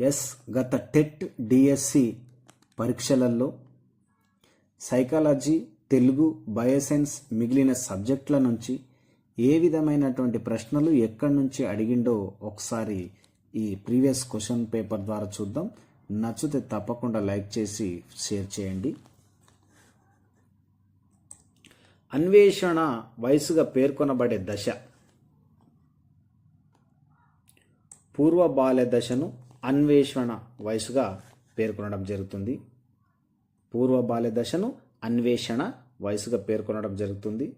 Yes గత TET DSC పరీక్షలలో psychology Telugu bioscience మిగిలిన సబ్జెక్టుల నుంచి ఏ విధమైనటువంటి ప్రశ్నలు ఎక్కడి నుంచి అడిగిండో ఒకసారి ఈ ప్రీవియస్ క్వశ్చన్ పేపర్ ద్వారా చూద్దాం. నచ్చితే తప్పకుండా లైక్ చేసి షేర్ చేయండి. అన్వేషణ వయసుగా పేర్కొనబడే దశ. పూర్వ బాల్య దశను అన్వేషణ వయసుగా పేర్కొనడం జరుగుతుంది. పూర్వ బాల్య దశను అన్వేషణ వయసుగా పేర్కొనడం జరుగుతుంది.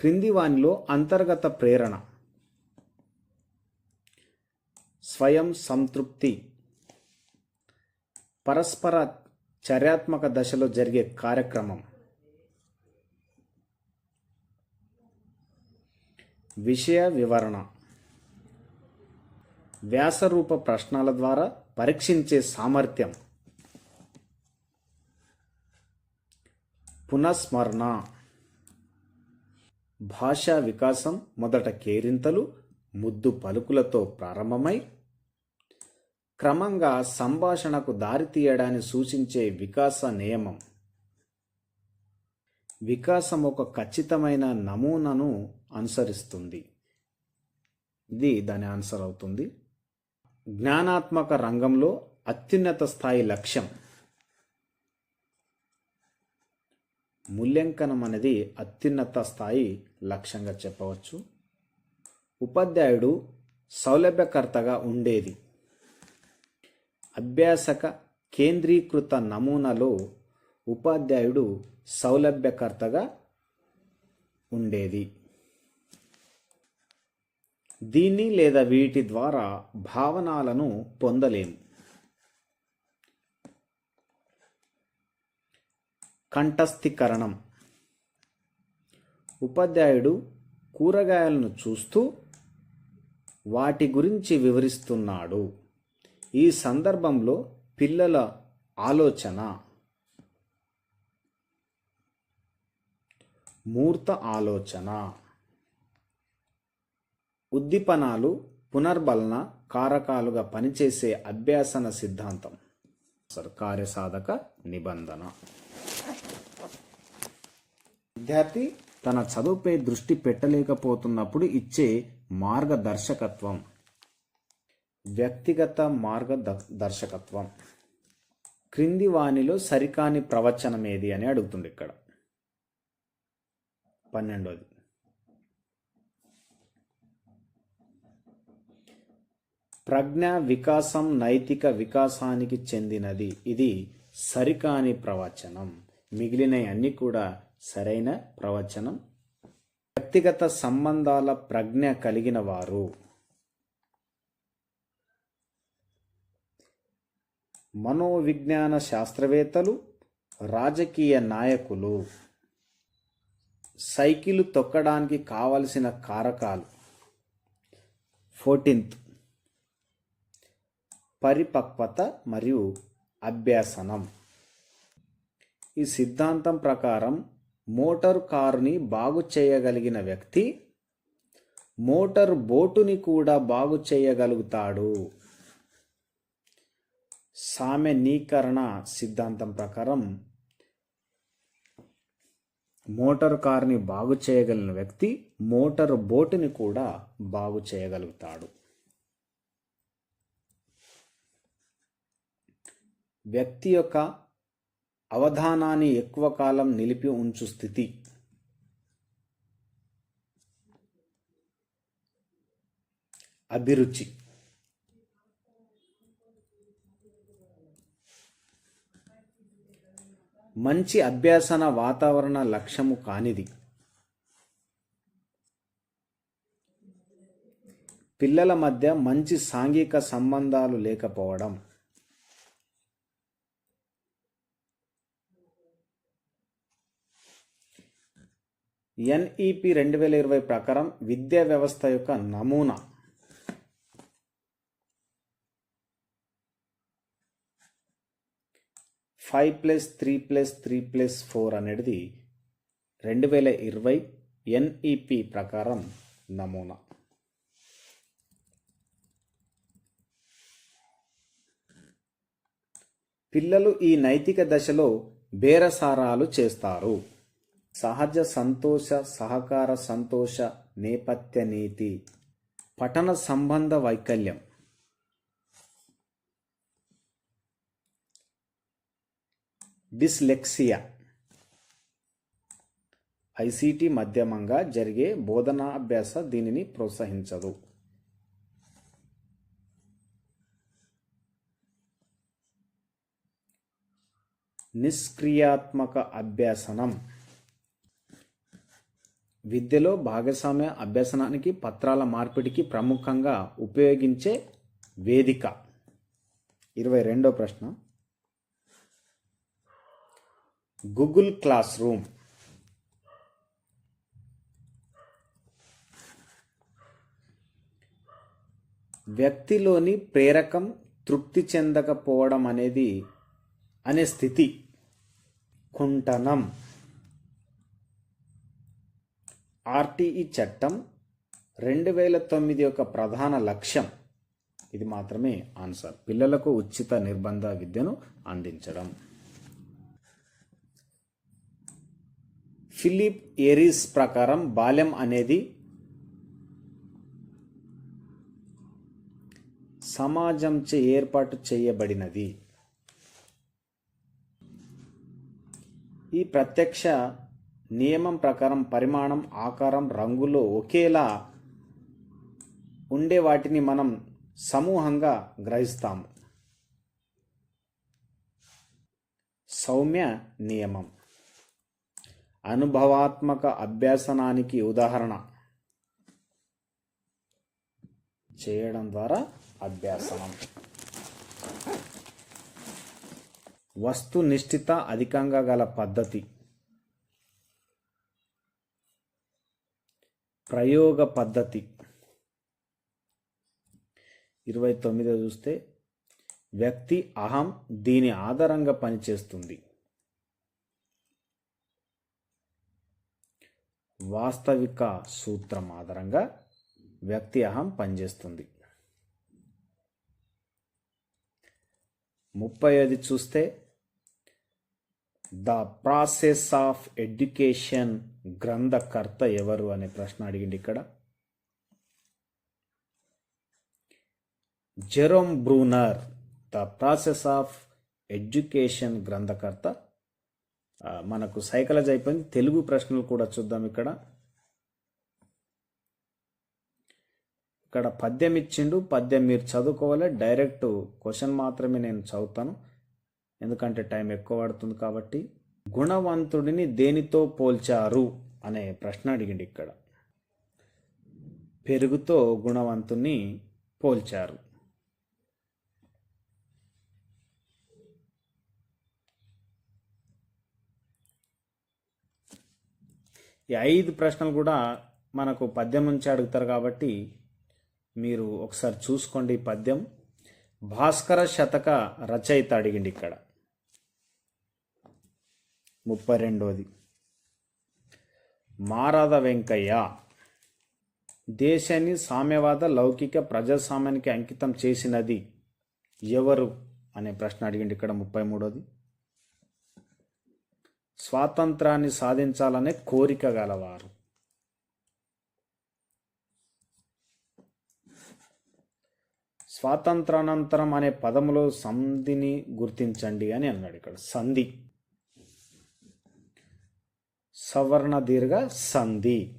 క్రింది వానిలో అంతర్గత ప్రేరణ. స్వయం సంతృప్తి. పరస్పర చర్యాత్మక దశలో జరిగే కార్యక్రమం. విషయ వివరణ. వ్యాసరూప ప్రశ్నల ద్వారా పరీక్షించే సామర్థ్యం. పునఃస్మరణ. భాషా వికాసం మొదట కేరింతలు ముద్దు పలుకులతో ప్రారంభమై క్రమంగా సంభాషణకు దారితీయడాన్ని సూచించే వికాస నియమం. వికాసం ఒక ఖచ్చితమైన నమూనాను అనుసరిస్తుంది. ఇది దాని ఆన్సర్ అవుతుంది. జ్ఞానాత్మక రంగంలో అత్యున్నత స్థాయి లక్ష్యం. మూల్యాంకనం అనేది అత్యున్నత స్థాయి లక్ష్యంగా చెప్పవచ్చు. ఉపాధ్యాయుడు సౌలభ్యకర్తగా ఉండేది. అభ్యాసక కేంద్రీకృత నమూనాలో ఉపాధ్యాయుడు సౌలభ్యకర్తగా ఉండేది. దీన్ని లేదా వీటి ద్వారా భావనాలను పొందలేము కంఠస్థీకరణం. ఉపాధ్యాయుడు కూరగాయలను చూస్తూ వాటి గురించి వివరిస్తున్నాడు. ఈ సందర్భంలో పిల్లల ఆలోచన. మూర్త ఆలోచన. ఉద్దీపనాలు పునర్బలన కారకాలుగా పనిచేసే అభ్యాసన సిద్ధాంతం. సర్ కార్యసాధక నిబంధన. విద్యార్థి తన చదువుపై దృష్టి పెట్టలేకపోతున్నప్పుడు ఇచ్చే మార్గదర్శకత్వం. వ్యక్తిగత మార్గదర్శకత్వం. క్రింది వాణిలో సరికాని ప్రవచనం ఏది అని అడుగుతుంది ఇక్కడ. పన్నెండోది. ప్రజ్ఞ వికాసం నైతిక వికాసానికి చెందినది. ఇది సరికాని ప్రవచనం. మిగిలిన అన్ని కూడా సరైన ప్రవచనం. వ్యక్తిగత సంబంధాల ప్రజ్ఞ కలిగిన వారు. మనోవిజ్ఞాన శాస్త్రవేత్తలు రాజకీయ నాయకులు. సైకిల్ తొక్కడానికి కావలసిన కారకాలు. ఫోర్టీన్త్. పరిపక్వత మరియు అభ్యాసనం. ఈ సిద్ధాంతం ప్రకారం మోటారు కారుని బాగు చేయగలిగిన వ్యక్తి మోటార్ బోటుని కూడా బాగు చేయగలుగుతాడు. సామెనీకరణ సిద్ధాంతం ప్రకారం మోటారు కారుని బాగు చేయగలిగిన వ్యక్తి మోటారు బోటుని కూడా బాగు చేయగలుగుతాడు. వ్యక్తి యొక్క అవధానాన్ని ఎక్కువ కాలం నిలిపి ఉంచు స్థితి. అభిరుచి. మంచి అభ్యాసన వాతావరణ లక్ష్యము కానిది. పిల్లల మధ్య మంచి సాంఘిక సంబంధాలు లేకపోవడం. ఎన్ఈపి రెండు వేల ఇరవై ప్రకారం విద్యా వ్యవస్థ యొక్క నమూనా. Five plus three plus three plus four అనేది రెండు వేల ఇరవై ఎన్ఈపి ప్రకారం నమూనా. పిల్లలు ఈ నైతిక దశలో బేరసారాలు చేస్తారు. సహజ సంతోష సహకార సంతోష నేపథ్య నీతి పఠన సంబంధ వైకల్యం. డిస్లెక్సియా. ఐసీటీ మాధ్యమంగా జరిగే బోధనాభ్యాస దీనిని ప్రోత్సహించదు. నిష్క్రియాత్మక అభ్యాసనం. విద్యలో భాగస్వామ్య అభ్యసనానికి పత్రాల మార్పిడికి ప్రముఖంగా ఉపయోగించే వేదిక. ఇరవై రెండో ప్రశ్న. గూగుల్ క్లాస్ రూమ్ వ్యక్తిలోని ప్రేరకం తృప్తి చెందకపోవడం అనేది అనే స్థితి. కుంటనం. ఆర్టీఈ చట్టం రెండు వేల తొమ్మిది యొక్క ప్రధాన లక్ష్యం. ఇది మాత్రమే ఆన్సర్. పిల్లలకు ఉచిత నిర్బంధ విద్యను అందించడం. ఫిలిప్ ఏరీస్ ప్రకారం బాల్యం అనేది సమాజంచే ఏర్పాటు చేయబడినది. ఈ ప్రత్యక్ష నియమం ప్రకారం పరిమాణం ఆకారం రంగులో ఒకేలా ఉండే వాటిని మనం సమూహంగా గ్రహిస్తాము. సౌమ్య నియమం. అనుభవాత్మక అభ్యాసనానికి ఉదాహరణ. చేయడం ద్వారా అభ్యాసనం. వస్తునిష్ఠిత అధికంగా గల పద్ధతి. ప్రయోగ పద్ధతి. ఇరవై తొమ్మిదో చూస్తే వ్యక్తి అహం దీని ఆధారంగా పనిచేస్తుంది. వాస్తవిక సూత్రం ఆధారంగా వ్యక్తి అహం పనిచేస్తుంది. ముప్పై ఐదు చూస్తే ద ప్రాసెస్ ఆఫ్ ఎడ్యుకేషన్ గ్రంథకర్త ఎవరు అనే ప్రశ్న అడిగింది ఇక్కడ. Jerome Bruner the process of education గ్రంథకర్త. మనకు సైకాలజీ అయిపోయింది. తెలుగు ప్రశ్నలు కూడా చూద్దాం ఇక్కడ. ఇక్కడ పద్యం ఇచ్చిండు. పద్యం మీరు చదువుకోవాలి. డైరెక్ట్ క్వశ్చన్ మాత్రమే నేను చదువుతాను. ఎందుకంటే టైం ఎక్కువ పడుతుంది కాబట్టి గుణవంతుడిని దేనితో పోల్చారు అనే ప్రశ్న అడిగింది ఇక్కడ. పెరుగుతో గుణవంతుని పోల్చారు. ఈ ఐదు ప్రశ్నలు కూడా మనకు పద్యం నుంచి అడుగుతారు కాబట్టి మీరు ఒకసారి చూసుకోండి ఈ పద్యం. భాస్కర శతక రచయిత అడిగిండి ఇక్కడ. ముప్పై రెండోది. మారాద వెంకయ్య దేశాన్ని సామ్యవాద లౌకిక ప్రజాస్వామ్యానికి అంకితం చేసినది ఎవరు అనే ప్రశ్న అడిగింది ఇక్కడ ముప్పై మూడోది. స్వాతంత్రాన్ని సాధించాలనే కోరిక గలవారు. స్వాతంత్రానంతరం అనే పదములో సంధిని గుర్తించండి అని అన్నాడు ఇక్కడ. సంధి. సవర్ణ దీర్ఘ సంధి.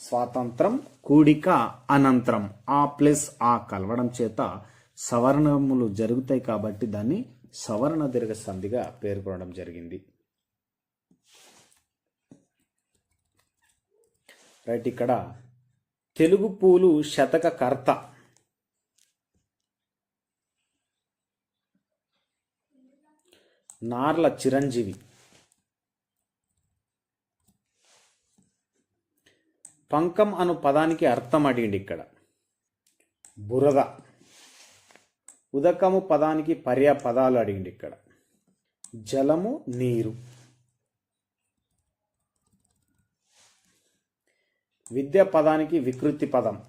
స్వాతంత్రం కూడిక అనంతరం. ఆ ప్లస్ ఆ కలవడం చేత సవర్ణములు జరుగుతాయి కాబట్టి దాన్ని సవర్ణ దీర్ఘ సంధిగా పేర్కొనడం జరిగింది. రైట్ ఇక్కడ తెలుగు పూలు శతక కర్త. నార్ల చిరంజీవి. పంకం అను పదానికి అర్థం అడిగిండి ఇక్కడ. బురద. ఉదకము పదానికి పర్యా పదాలు అడిగిండి ఇక్కడ. జలము నీరు. విద్య పదానికి వికృతి పదం.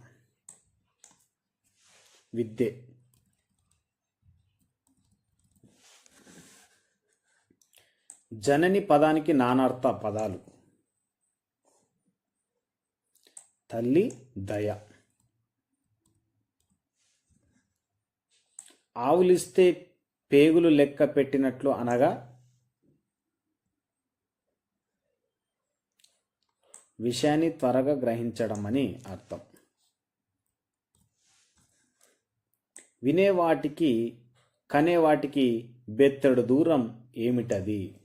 విద్య. జనని పదానికి నానార్థ పదాలు. తల్లి దయ. ఆవులిస్తే పేగులు లెక్క పెట్టినట్లు అనగా విషయాన్ని త్వరగా గ్రహించడం అని అర్థం. వినేవాటికి కనేవాటికి బెత్తడు దూరం ఏమిటది?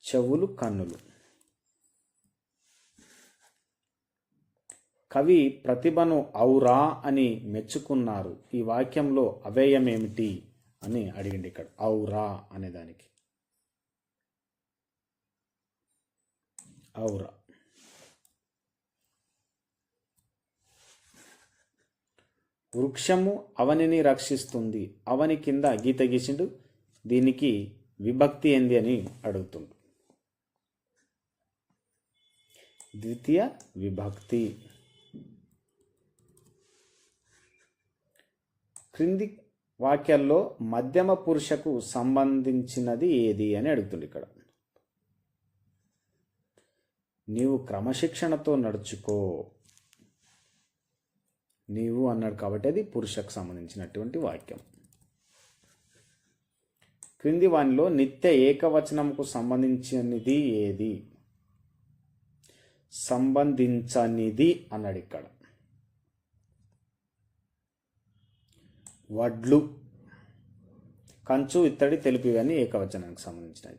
చెవులు కన్నులు. కవి ప్రతిభను ఔరా అని మెచ్చుకున్నారు. ఈ వాక్యంలో అవేయమేమిటి అని అడిగింది ఇక్కడ. ఔరా అనే దానికి. ఔరా. వృక్షము అవనిని రక్షిస్తుంది. అవని కింద గీత గీసిండు. దీనికి విభక్తి ఏంది అని అడుగుతుండు. ద్వితీయ విభక్తి. క్రింది వాక్యాల్లో మధ్యమ పురుషకు సంబంధించినది ఏది అని అడుగుతుంది ఇక్కడ. నీవు క్రమశిక్షణతో నడుచుకో. నీవు అన్నాడు కాబట్టి అది పురుషకు సంబంధించినటువంటి వాక్యం. క్రింది వానిలో నిత్య ఏకవచనంకు సంబంధించినది ఏది? సంబంధించనిది అన్నాడు ఇక్కడ. వడ్లు. కంచు ఇత్తడి తెలుపు ఇవన్నీ ఏకవచనానికి సంబంధించినది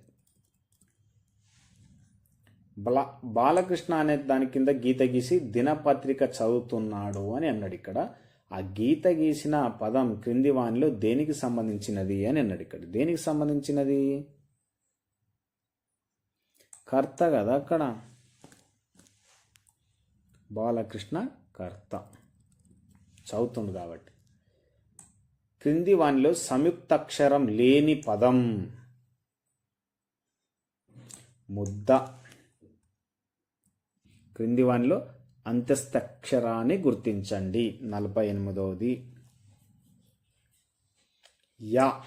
బలా బాలకృష్ణ అనే దాని కింద గీత గీసి దినపత్రిక చదువుతున్నాడు అని అన్నాడు ఇక్కడ. ఆ గీత గీసిన పదం క్రింది వాణిలో దేనికి సంబంధించినది అని అన్నాడు ఇక్కడ. దేనికి సంబంధించినది? కర్త కదా అక్కడ. బాలకృష్ణ కర్త. చదువుతుంది కాబట్టి. క్రింది వానిలో సంయుక్తాక్షరం లేని పదం. ముద్ద. క్రింది వానిలో అంత్యస్థక్షరాన్ని గుర్తించండి. నలభై ఎనిమిదవది. యా.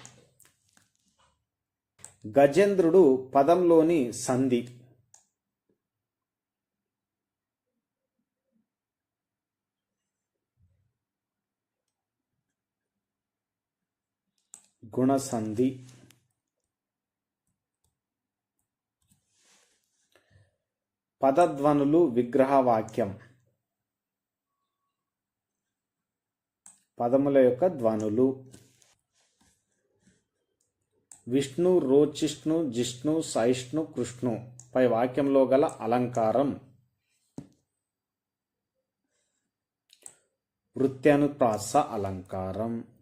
గజేంద్రుడు పదంలోని సంధి. గుణసంధి. పదధ్వనులు విగ్రహవాక్యం. పదముల యొక్క ధ్వనులు. విష్ణు రోచిష్ణు జిష్ణు సహిష్ణు కృష్ణు పై వాక్యంలో గల అలంకారం. వృత్యానుప్రాస అలంకారం.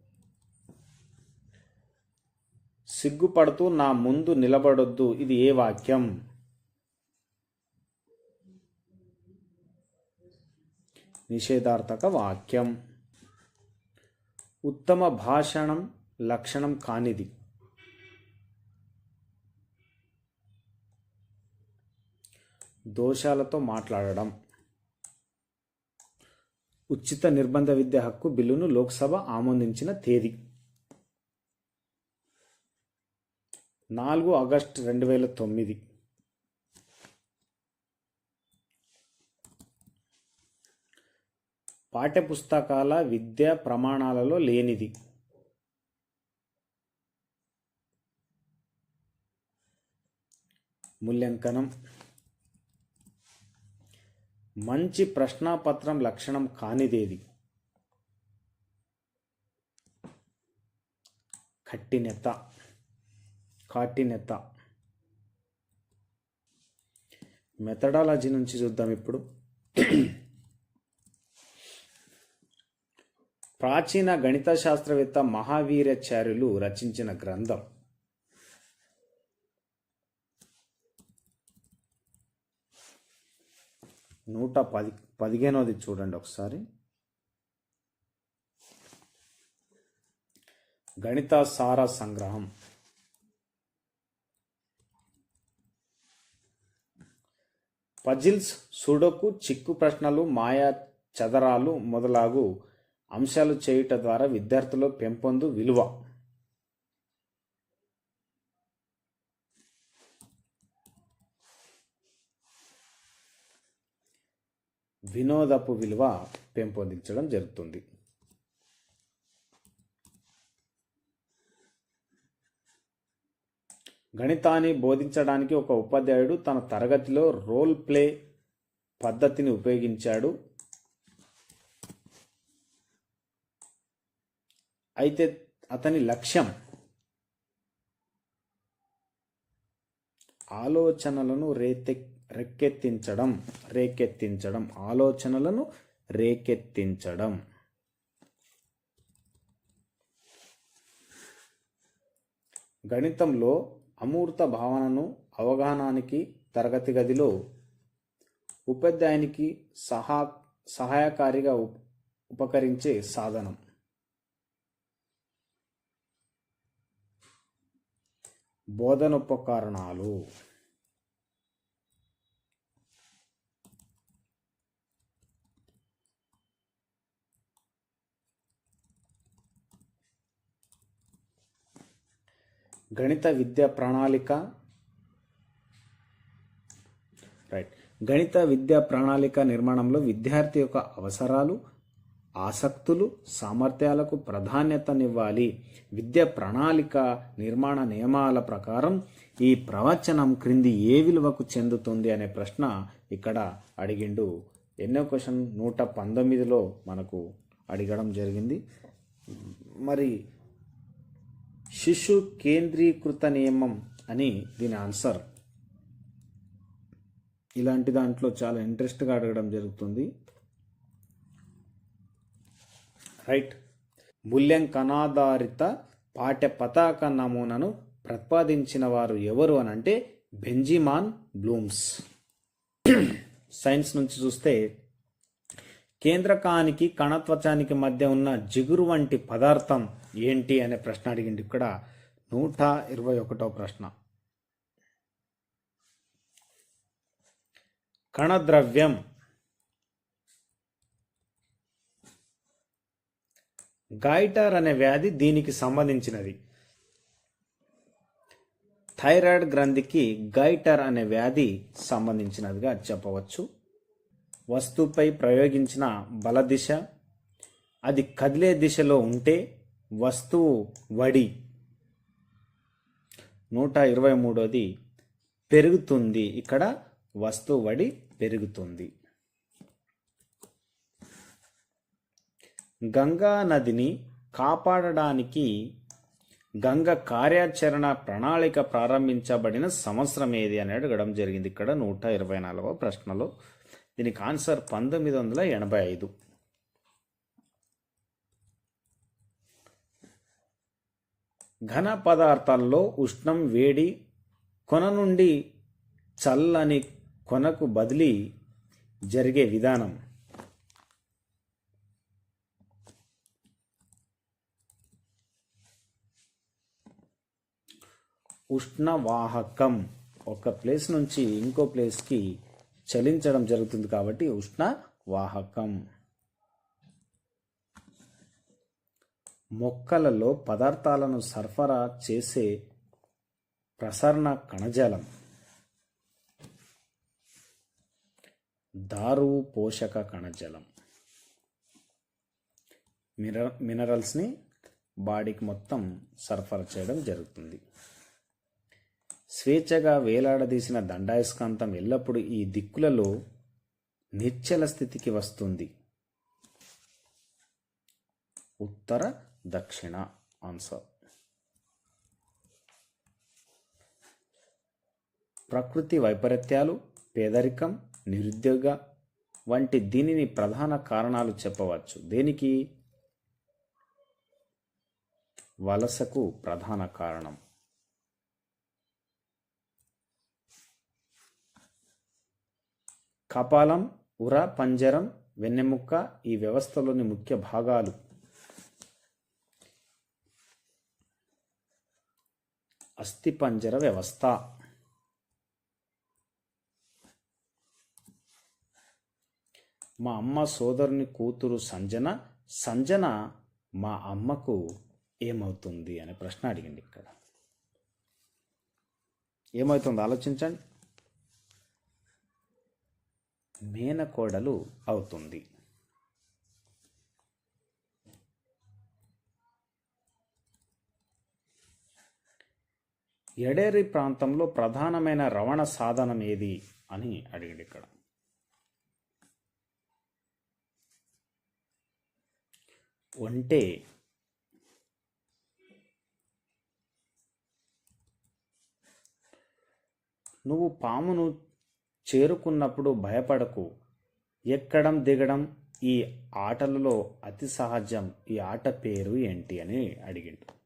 సిగ్గుపడుతూ నా ముందు నిలబడొద్దు. ఇది ఏ వాక్యం? నిషేధార్థక వాక్యం. ఉత్తమ భాషణం లక్షణం కానిది. దోషాలతో మాట్లాడడం. ఉచిత నిర్బంధ విద్య హక్కు బిల్లును లోక్సభ ఆమోదించిన తేదీ. నాలుగు ఆగస్ట్ రెండు వేల తొమ్మిది. పాఠ్యపుస్తకాల విద్యా ప్రమాణాలలో లేనిది. మూల్యాంకనం. మంచి ప్రశ్నాపత్రం లక్షణం కానిదేది? కట్టినెత కాటినెత మెథడాలజీ నుంచి చూద్దాం ఇప్పుడు. ప్రాచీన గణిత శాస్త్రవేత్త మహావీరాచార్యులు రచించిన గ్రంథం. నూట పది పదిహేనోది చూడండి ఒకసారి. గణిత సార సంగ్రహం. పజిల్స్ సుడోకు చిక్కు ప్రశ్నలు మాయా చదరాలు మొదలగు అంశాలు చేయుట ద్వారా విద్యార్థుల పెంపొందు విలువ. వినోదపు విలువ పెంపొందించడం జరుగుతుంది. గణితాన్ని బోధించడానికి ఒక ఉపాధ్యాయుడు తన తరగతిలో రోల్ ప్లే పద్ధతిని ఉపయోగించాడు. అయితే అతని లక్ష్యం ఆలోచనలను రేతె రెక్కెత్తించడం రేకెత్తించడం ఆలోచనలను రేకెత్తించడం. గణితంలో అమూర్త భావనను అవగాహనానికి తరగతి గదిలో ఉపాధ్యాయునికి సహా సహాయకారిగా ఉపకరించే సాధనం. బోధనోపకరణాలు. గణిత విద్యా ప్రణాళిక. రైట్ గణిత విద్యా ప్రణాళిక నిర్మాణంలో విద్యార్థి యొక్క అవసరాలు ఆసక్తులు సామర్థ్యాలకు ప్రాధాన్యతనివ్వాలి. విద్యా ప్రణాళిక నిర్మాణ నియమాల ప్రకారం ఈ ప్రవచనం క్రింది ఏ విలువకు చెందుతుంది అనే ప్రశ్న ఇక్కడ అడిగిండు. ఎన్నో క్వశ్చన్ నూట పంతొమ్మిదిలో మనకు అడగడం జరిగింది. మరి శిశు కేంద్రీకృత నియమం అని దీని ఆన్సర్. ఇలాంటి దాంట్లో చాలా ఇంట్రెస్ట్గా అడగడం జరుగుతుంది. రైట్. మూల్యాంకనాధారిత పాఠ్య పతాక నమూనాను ప్రతిపాదించిన వారు ఎవరు అని అంటే బెంజిమాన్ బ్లూమ్స్. సైన్స్ నుంచి చూస్తే కేంద్రకానికి కణత్వచానికి మధ్య ఉన్న జిగురు వంటి పదార్థం ఏంటి అనే ప్రశ్న అడిగింది ఇక్కడ. నూట ఇరవై ఒకటో ప్రశ్న. కణద్రవ్యం గైటర్ అనే వ్యాధి దీనికి సంబంధించినది. థైరాయిడ్ గ్రంథికి గైటర్ అనే వ్యాధి సంబంధించినదిగా చెప్పవచ్చు. వస్తువుపై ప్రయోగించిన బల దిశ అది కదిలే దిశలో ఉంటే వస్తువు వడి. నూట ఇరవై మూడోది పెరుగుతుంది. ఇక్కడ వస్తువు వడి పెరుగుతుంది. గంగా నదిని కాపాడడానికి గంగ కార్యాచరణ ప్రణాళిక ప్రారంభించబడిన సంవత్సరం ఏది అని అడగడం జరిగింది. ఇక్కడ నూట ఇరవై నాలుగవ ప్రశ్నలో దీనికి ఆన్సర్ పంతొమ్మిది వందల ఎనభై ఐదు. ఘన పదార్థాల్లో ఉష్ణం వేడి కొన నుండి చల్లని కొనకు బదిలీ జరిగే విధానం. ఉష్ణవాహకం ఒక ప్లేస్ నుంచి ఇంకో ప్లేస్కి చలించడం జరుగుతుంది కాబట్టి ఉష్ణవాహకం. మొక్కలలో పదార్థాలను సరఫరా చేసే ప్రసరణ కణజాలం. దారు పోషక కణజాలం. మిర మినరల్స్ని బాడీకి మొత్తం సరఫరా చేయడం జరుగుతుంది. స్వేచ్ఛగా వేలాడదీసిన దండాయస్కాంతం ఎల్లప్పుడూ ఈ దిక్కులలో నిశ్చల స్థితికి వస్తుంది. ఉత్తర దక్షిణ ఆన్సర్. ప్రకృతి వైపరీత్యాలు పేదరికం నిరుద్యోగ వంటి దీనిని ప్రధాన కారణాలు చెప్పవచ్చు. దేనికి? వలసకు ప్రధాన కారణం. కపాలం ఉర పంజరం వెన్నెముక్క ఈ వ్యవస్థలోని ముఖ్య భాగాలు అస్థిపంజర వ్యవస్థ. మా అమ్మ సోదరుని కూతురు సంజన సంజన మా అమ్మకు ఏమవుతుంది అనే ప్రశ్న అడిగింది ఇక్కడ. ఏమవుతుంది? ఆలోచించండి. మేనకోడలు అవుతుంది. ఎడేరి ప్రాంతంలో ప్రధానమైన రవాణ సాధనం ఏది అని అడిగాడు ఇక్కడ. ఒంటే నువ్వు పామును చేరుకున్నప్పుడు భయపడకు. ఎక్కడం దిగడం ఈ ఆటలలో అతి సహజం. ఈ ఆట పేరు ఏంటి అని అడిగిండు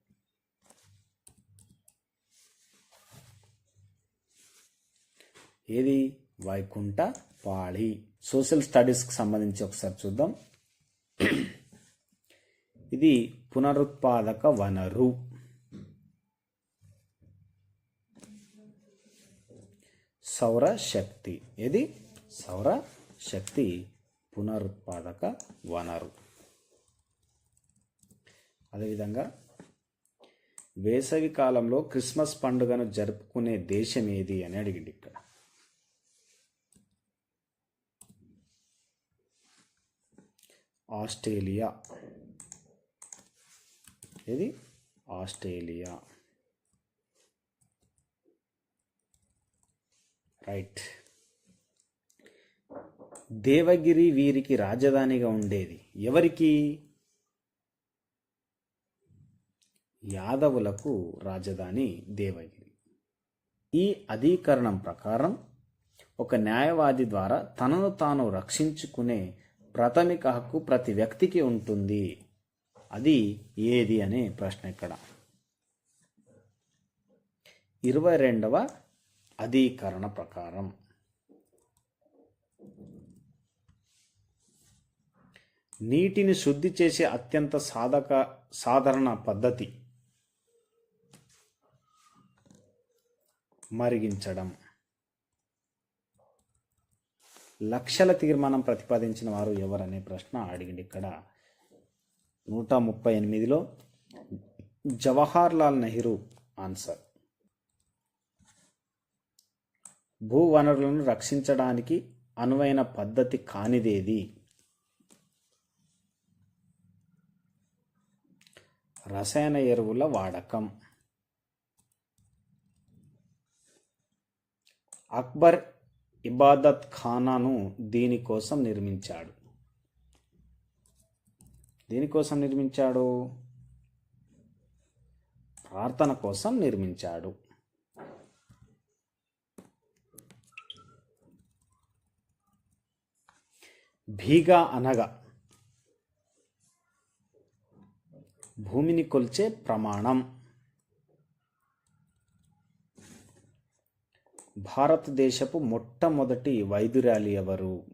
ఏది? వైకుంఠ పాళి. సోషల్ స్టడీస్కి సంబంధించి ఒకసారి చూద్దాం. ఇది పునరుత్పాదక వనరు. సౌర శక్తి ఇది సౌర శక్తి పునరుత్పాదక వనరు. అదేవిధంగా వేసవి కాలంలో క్రిస్మస్ పండుగను జరుపుకునే దేశం ఏది అని అడిగింది ఇక్కడ. ఆస్ట్రేలియా. ఇది ఆస్ట్రేలియా. రైట్. దేవగిరి వీరికి రాజధానిగా ఉండేది. ఎవరికి? యాదవులకు రాజధాని దేవగిరి. ఈ అధీకరణం ప్రకారం ఒక న్యాయవాది ద్వారా తనను తాను రక్షించుకునే ప్రాథమిక హక్కు ప్రతి వ్యక్తికి ఉంటుంది. అది ఏది అనే ప్రశ్న ఇక్కడ. ఇరవై రెండవ అధీకరణ ప్రకారం. నీటిని శుద్ధి చేసే అత్యంత సాధక సాధారణ పద్ధతి. మరిగించడం. లక్షల తీర్మానం ప్రతిపాదించిన వారు ఎవరనే ప్రశ్న అడిగింది ఇక్కడ. నూట ముప్పై ఎనిమిదిలో జవహర్ లాల్ నెహ్రూ ఆన్సర్. భూ వనరులను రక్షించడానికి అనువైన పద్ధతి కానిదేది? రసాయన ఎరువుల వాడకం. అక్బర్ ఇబాదత్ ఖానాను దీనికోసం నిర్మించాడు. దీనికోసం నిర్మించాడు? ప్రార్థన కోసం నిర్మించాడు. భీగా అనగా భూమిని కొల్చే ప్రమాణం. భారతదేశపు మొట్టమొదటి వైద్యురాలి ఎవరు?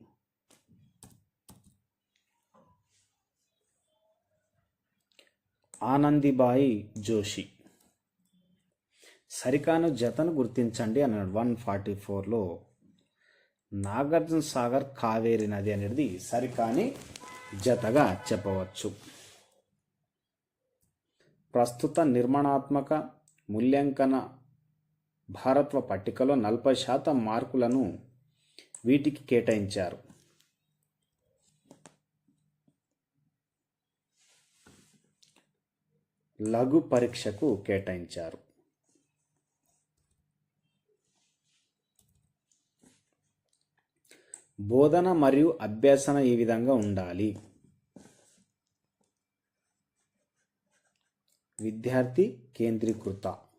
ఆనందిబాయి జోషి. సరికాను జతను గుర్తించండి అన్నాడు. వన్ ఫార్టీ ఫోర్లో నాగార్జున సాగర్ కావేరి నది అనేది సరికాని జతగా చెప్పవచ్చు. ప్రస్తుత నిర్మాణాత్మక మూల్యాంకన భారత్వ పట్టికలో నలభై శాతం మార్కులను వీటికి కేటాయించారు. లఘు పరీక్షకు కేటాయించారు. బోధన మరియు అభ్యసన ఈ విధంగా ఉండాలి. విద్యార్థి కేంద్రీకృత.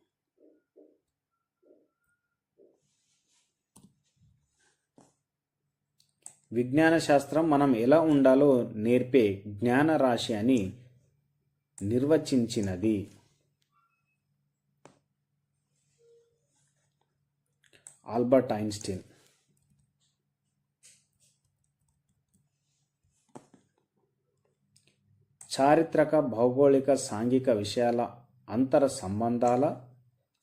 విజ్ఞాన శాస్త్రం మనం ఎలా ఉండాలో నేర్పే జ్ఞాన రాశి అని నిర్వచించినది. Albert Einstein. చారిత్రక భౌగోళిక సాంఘిక విషయాల అంతర సంబంధాల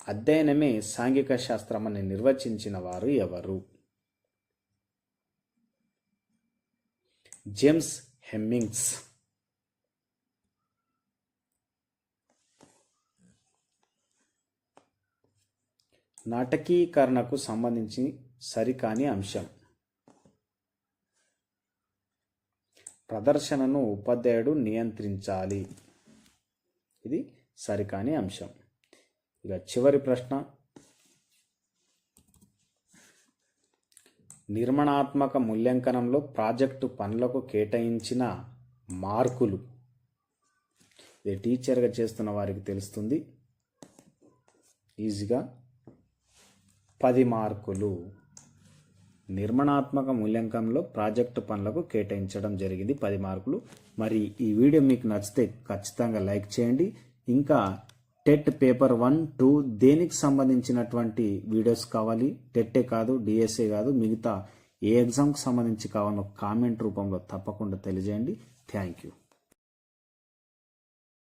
అధ్యయనమే సాంఘిక శాస్త్రమని నిర్వచించిన వారు ఎవరు? జేమ్స్ హెమ్మింగ్స్ నాటకీకరణకు సంబంధించి సరికాని అంశం. ప్రదర్శనను ఉపాధ్యాయుడు నియంత్రించాలి. ఇది సరికాని అంశం. ఇక చివరి ప్రశ్న. నిర్మాణాత్మక మూల్యాంకనంలో ప్రాజెక్టు పనులకు కేటాయించిన మార్కులు. ఇది టీచర్గా చేస్తున్న వారికి తెలుస్తుంది. ఈజీగా పది మార్కులు. నిర్మాణాత్మక మూల్యాంకనంలో ప్రాజెక్టు పనులకు కేటాయించడం జరిగింది పది మార్కులు. మరి ఈ వీడియో మీకు నచ్చితే ఖచ్చితంగా లైక్ చేయండి. ఇంకా టెట్ పేపర్ వన్ టూ దేనికి సంబంధించినటువంటి వీడియోస్ కావాలి? టెట్టే కాదు డిఎస్ఏ కాదు మిగతా ఏ ఎగ్జామ్కి సంబంధించి కావాలో కామెంట్ రూపంలో తప్పకుండా తెలియజేయండి. Thank you.